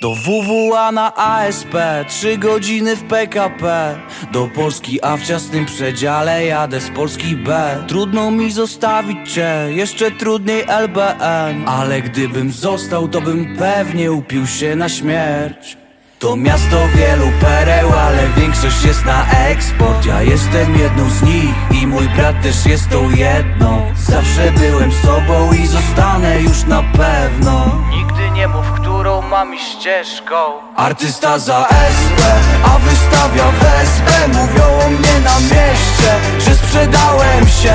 Do WWA na ASP, trzy godziny w PKP Do Polski, a w ciasnym przedziale jadę z Polski B. Trudno mi zostawić cię, jeszcze trudniej LBN Ale gdybym został, to bym pewnie upił się na śmierć. To miasto wielu pereł, ale większość jest na eksport. Ja jestem jedną z nich i mój brat też jest tą jedną. Zawsze byłem sobą i zostanę już na pewno ścieżką. Artysta za SP, a wystawia wespę Mówią o mnie na mieście, że sprzedałem się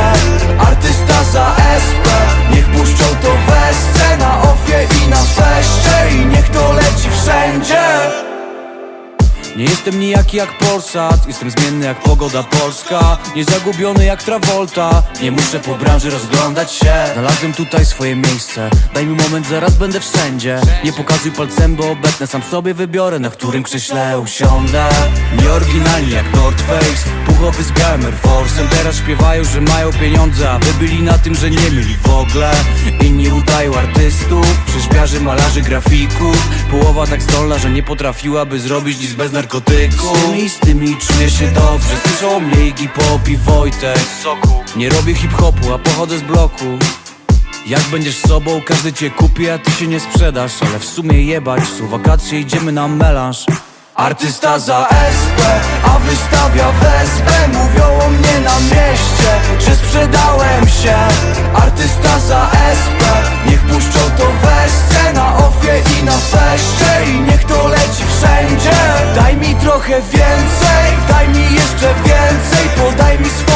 nie jestem nijaki jak Polsat, jestem zmienny jak pogoda polska. Nie zagubiony jak Travolta, nie muszę po branży rozglądać się. Znalazłem tutaj swoje miejsce, daj mi moment, zaraz będę wszędzie. Nie pokazuj palcem, bo obetnę, sam sobie wybiorę, na którym krześle usiądę. Nieoryginalni jak North Face, puchowy z Air Force'em Teraz śpiewają, że mają pieniądze, a wy byli na tym, że nie mieli w ogóle. Inni udają artystów, rzeźbiarzy, malarzy, grafików. Połowa tak zdolna, że nie potrafiłaby zrobić nic bez narkotyków. Z tymi, z tymi czuję się dobrze Słyszą o mnie Iggy Pop i Wojtek. Nie robię hip-hopu, a pochodzę z bloku. Jak będziesz sobą, każdy cię kupi, a ty się nie sprzedasz. Ale w sumie jebać, są wakacje, idziemy na melanż Artysta za SP, a wystawia wespę Mówią o mnie na mieście, że sprzedałem się. Artysta za SP, niech puszczą to wesce Na ofie i na feszcze i niech to leci wszędzie. Daj mi trochę więcej, daj mi jeszcze więcej Podaj mi swoje